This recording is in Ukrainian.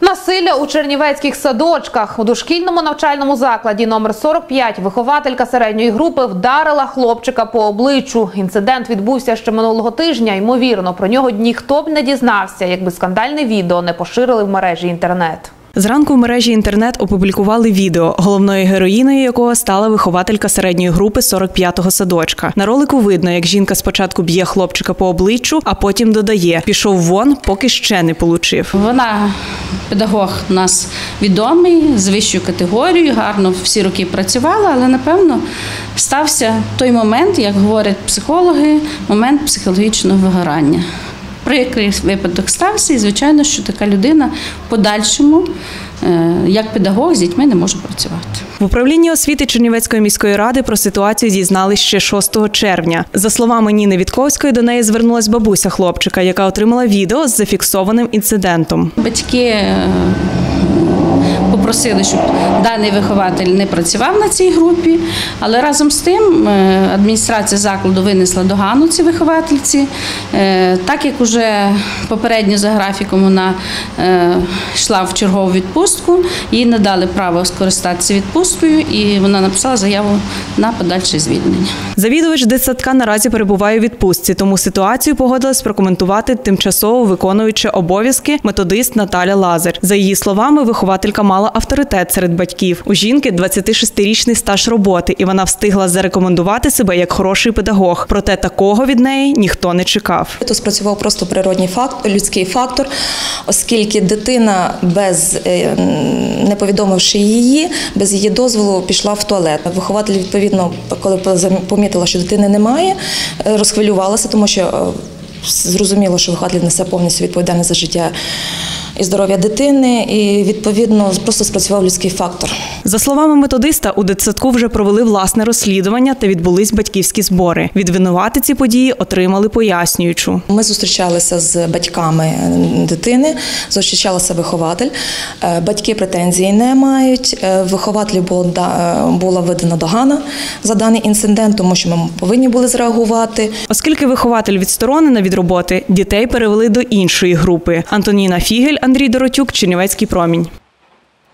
Насилля у чернівецьких садочках у дошкільному навчальному закладі номер 45 вихователька середньої групи вдарила хлопчика по обличчю. Інцидент відбувся ще минулого тижня. Ймовірно, про нього ніхто б не дізнався, якби скандальне відео не поширили в мережі інтернет. Зранку в мережі інтернет опублікували відео, головною героїною якого стала вихователька середньої групи 45-го садочка. На ролику видно, як жінка спочатку б'є хлопчика по обличчю, а потім додає: пішов вон, поки ще не получив. Вона педагог у нас відомий з вищою категорією, гарно всі роки працювала, але напевно стався той момент, як говорять психологи, момент психологічного вигорання. Прикрий випадок стався, і звичайно, що така людина в подальшому, е, як педагог, з дітьми не може працювати. В управлінні освіти Чернівецької міської ради про ситуацію дізнались ще 6 червня. За словами Ніни Вітковської, до неї звернулась бабуся хлопчика, яка отримала відео з зафіксованим інцидентом. Батьки е, попросили, щоб даний вихователь не працював на цій групі, але разом з тим е, адміністрація закладу винесла догану цій виховательці. Е, Так як уже попередньо за графіком вона е, йшла в чергову відпустку, їй надали право скористатися відпусткою, і вона написала заяву на подальше звільнення. Завідувач дитсадка наразі перебуває у відпустці, тому ситуацію погодилась прокоментувати тимчасово виконуючи обов'язки методист Наталя Лазар. За її словами, вихователька мала авторитет серед батьків. У жінки 26-річний стаж роботи, і вона встигла зарекомендувати себе як хороший педагог. Проте такого від неї ніхто не чекав. Тут спрацював просто природній фактор, людський фактор, оскільки дитина без е, не повідомивши її, без її дозволу пішла в туалет. Вихователь, відповідно, коли помітила, що дитини немає, е, розхвилювалася, тому що е, зрозуміло, що вихователь несе повністю відповідальність за життя і здоров'я дитини, і відповідно просто спрацював людський фактор. За словами методиста, у дитсадку вже провели власне розслідування та відбулись батьківські збори. Від винуватиці події отримали пояснюючу. Ми зустрічалися з батьками дитини, зустрічалася вихователь. Е, Батьки претензій не мають. Е, Вихователю е, була видана догана за даний інцидент, тому що ми повинні були зреагувати. Оскільки вихователь відсторонена від роботи, дітей перевели до іншої групи. Антоніна Фігель, Андрій Доротюк, Чернівецький промінь.